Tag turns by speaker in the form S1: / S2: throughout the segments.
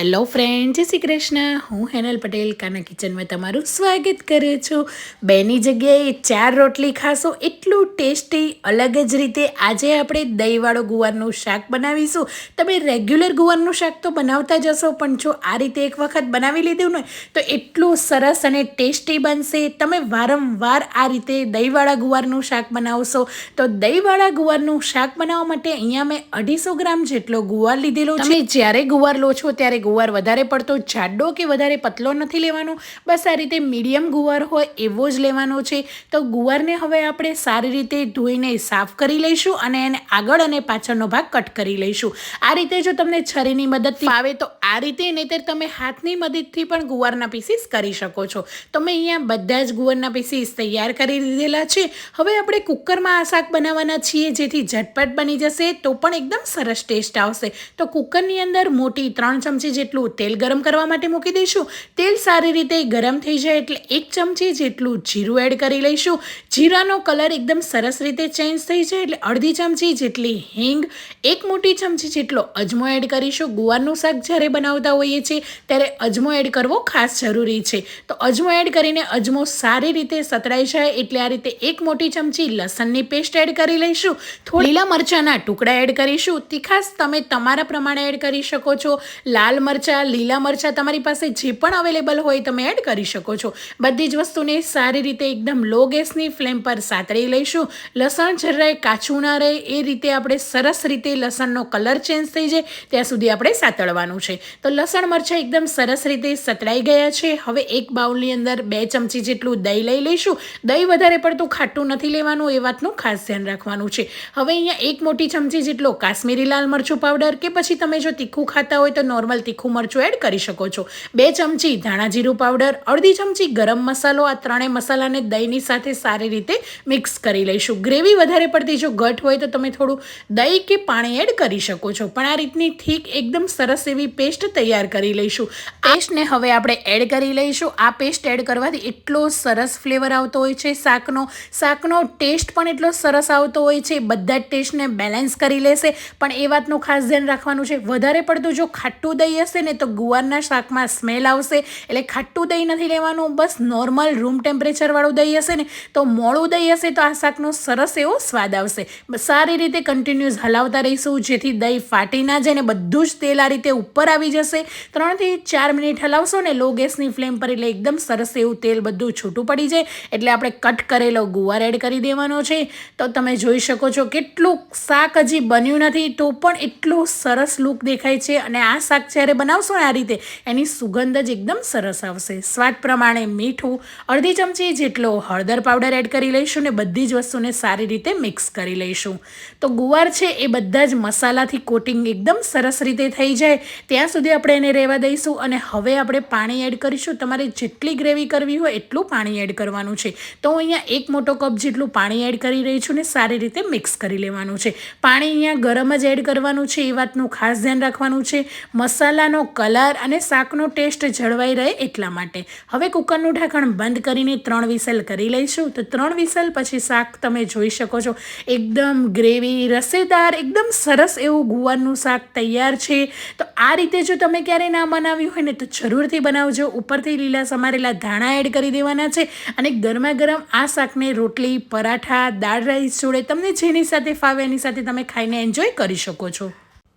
S1: Hello friend જય શ્રી કૃષ્ણ. હું હેનલ પટેલ, કાના કિચનમાં તમારું સ્વાગત કરું છું. બેની જગ્યાએ ચાર રોટલી ખાશો, એટલું ટેસ્ટી, અલગ જ રીતે આજે આપણે દહીંવાળો ગુવારનું શાક બનાવીશું. તમે રેગ્યુલર ગુવારનું શાક તો બનાવતા જ હશો, પણ જો આ રીતે એક વખત બનાવી લીધું ને, તો એટલું સરસ અને ટેસ્ટી બનશે. તમે વારંવાર આ રીતે દહીંવાળા ગુવારનું શાક બનાવશો. તો દહીંવાળા ગુવારનું શાક બનાવવા માટે અહીંયા મેં અઢીસો ગ્રામ જેટલો ગુવાર લીધેલો છે. જ્યારે ગુવાર લો છો, ત્યારે ગુવાર વધારે પડતો જાડો કે વધારે પતલો નથી લેવાનો? બસ આ રીતે મીડિયમ ગુવાર હોય એવો જ લેવાનો છે. તો ગુવારને હવે આપણે સારી રીતે ધોઈને સાફ કરી લઈશું અને એને આગળ અને પાછળનો ભાગ કટ કરી લઈશું. આ રીતે જો તમને છરીની મદદથી આવે તો આ રીતે નહીતર તમે હાથની મદદથી પણ ગુવારના પીસીસ કરી શકો છો. તો મેં અહીંયા બધા જ ગુવારના પીસીસ તૈયાર કરી દીધેલા છે. હવે આપણે કુકરમાં આ શાક બનાવવાના છીએ, જેથી ઝટપટ બની જશે તો પણ એકદમ સરસ ટેસ્ટ આવશે. તો કુકરની અંદર મોટી ત્રણ ચમચી જેટલું તેલ ગરમ કરવા માટે મૂકી દઈશું. તેલ સારી રીતે ગરમ થઈ જાય એટલે એક ચમચી જેટલું જીરું એડ કરી લઈશું. જીરાનો કલર એકદમ સરસ રીતે ચેન્જ થઈ જાય એટલે અડધી ચમચી જેટલી હિંગ, એક મોટી ચમચી જેટલો અજમો એડ કરીશું. ગુવારનું શાક જ્યારે બનાવતા હોઈએ છીએ, ત્યારે અજમો એડ કરવો ખાસ જરૂરી છે. તો અજમો એડ કરીને અજમો સારી રીતે સતરાઈ જાય એટલે આ રીતે એક મોટી ચમચી લસણની પેસ્ટ એડ કરી લઈશું. લીલા મરચાંના ટુકડા એડ કરીશું. તીખાસ તમે તમારા પ્રમાણે એડ કરી શકો છો. લાલ મરચાં, લીલા મરચાં તમારી પાસે જે પણ અવેલેબલ હોય તમે એડ કરી શકો છો. બધી જ વસ્તુને સારી રીતે એકદમ લો ગેસની ફ્લેમ પર સાતળી લઈશું. લસણ જરાય કાચું ના રહે. એ રીતે આપણે સરસ રીતે લસણનો કલર ચેન્જ થઈ જાય. ત્યાં સુધી આપણે સાતળવાનું છે. તો લસણ મરચાં એકદમ સરસ રીતે સતળાઈ ગયા છે. હવે એક બાઉલની અંદર બે ચમચી જેટલું દહીં લઈ લઈશું. દહીં વધારે પડતું ખાટું નથી લેવાનું, એ વાતનું ખાસ ધ્યાન રાખવાનું છે. હવે અહીંયા એક મોટી ચમચી જેટલો કાશ્મીરી લાલ મરચું પાવડર કે પછી તમે જો તીખું ખાતા હોય તો નોર્મલ તીખું મરચું એડ કરી શકો છો. બે ચમચી ધાણા જીરું પાવડર અડધી ચમચી ગરમ મસાલો, આ ત્રણેય મસાલાને દહીંની સાથે સારી રીતે મિક્સ કરી લઈશું. ગ્રેવી વધારે પડતી જો ઘટ હોય તો તમે થોડું દહીં કે પાણી એડ કરી શકો છો. પણ આ રીતની ઠીક એકદમ સરસ એવી પેસ્ટ તૈયાર કરી લઈશું. પેસ્ટને હવે આપણે એડ કરી લઈશું. આ પેસ્ટ એડ કરવાથી એટલો સરસ ફ્લેવર આવતો હોય છે. શાકનો શાકનો ટેસ્ટ પણ એટલો સરસ આવતો હોય છે. બધા જ ટેસ્ટને બેલેન્સ કરી લેશે. પણ એ વાતનું ખાસ ધ્યાન રાખવાનું છે. વધારે પડતું જો ખાટું દહીં હશે ને તો ગુવારના શાકમાં સ્મેલ આવશે. એટલે ખાટું દહીં નથી લેવાનું. બસ નોર્મલ રૂમ ટેમ્પરેચરવાળું દહીં હશે ને તો મોડું દહીં હશે તો આ શાકનો સરસ એવો સ્વાદ આવશે. સારી રીતે કન્ટિન્યુઅસ હલાવતા રહીશું. જેથી દહીં ફાટી ના જાય ને બધું જ તેલ આ રીતે ઉપર આવી જશે. ત્રણથી ચાર મિનિટ હલાવશો ને લો ગેસની ફ્લેમ પર એટલે એકદમ સરસ એવું તેલ બધું છૂટું પડી જાય. એટલે આપણે કટ કરેલો ગુવાર એડ કરી દેવાનો છે. તો તમે જોઈ શકો છો કેટલું શાક હજી બન્યું નથી તો પણ એટલું સરસ લુક દેખાય છે અને આ શાક જ્યારે બનાવશો ને આ રીતે એની સુગંધ જ એકદમ સરસ આવશે. સ્વાદ પ્રમાણે મીઠું, અડધી ચમચી જેટલો હળદર પાવડર એડ કરી લઈશું ને બધી જ વસ્તુને સારી રીતે મિક્સ કરી લઈશું. તો ગુવાર છે એ બધા જ મસાલાથી કોટિંગ એકદમ સરસ રીતે થઈ જાય. ત્યાં સુધી આપણે એને રહેવા દઈશું અને હવે આપણે પાણી એડ કરીશું. તમારે જેટલી ગ્રેવી કરવી હોય એટલું પાણી એડ કરવાનું છે. તો હું અહીંયા એક મોટો કપ જેટલું પાણી એડ કરી રહી છું ને સારી રીતે મિક્સ કરી લેવાનું છે. પાણી અહીંયા ગરમ જ એડ કરવાનું છે, એ વાતનું ખાસ ધ્યાન રાખવાનું છે. મસાલાનો કલર અને શાકનો ટેસ્ટ જળવાઈ રહે એટલા માટે. હવે કુકરનું ઢાંકણ બંધ કરીને ત્રણ વિસલ કરી લઈશું. તો ત્રણ વિસલ પછી શાક તમે જોઈ શકો છો. એકદમ ગ્રેવી, રસેદાર, એકદમ સરસ એવું ગુવારનું શાક તૈયાર છે. તો આ રીતે જો તમે ક્યારેય ના બનાવ્યું હોય ને તો જરૂરથી બનાવજો. ઉપરથી લીલા સમારેલા ધાણા એડ કરી દેવાના છે અને ગરમા ગરમ આ શાકને રોટલી, પરાઠા, દાળ, રાઈસ જોડે તમને જેની સાથે ફાવે એની સાથે તમે ખાઈને એન્જોય કરી શકો છો.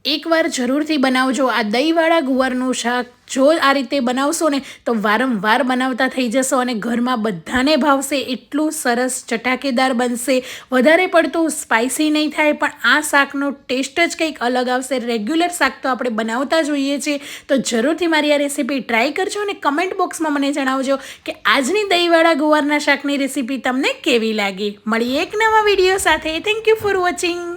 S1: એકવાર જરૂરથી બનાવજો. આ દહીંવાળા ગુવારનું શાક જો આ રીતે બનાવશો ને તો વારંવાર બનાવતા થઈ જશો અને ઘરમાં બધાને ભાવશે એટલું સરસ ચટાકેદાર બનશે. વધારે પડતું સ્પાઇસી નહીં થાય, પણ આ શાકનો ટેસ્ટ જ કંઈક અલગ આવશે. રેગ્યુલર શાક તો આપણે બનાવતા જોઈએ છીએ તો જરૂરથી મારી આ રેસીપી ટ્રાય કરજો અને કમેન્ટ બોક્સમાં મને જણાવજો કે આજની દહીંવાળા ગુવારના શાકની રેસીપી તમને કેવી લાગી. મળીએ એક નવા વીડિયો સાથે. Thank you for watching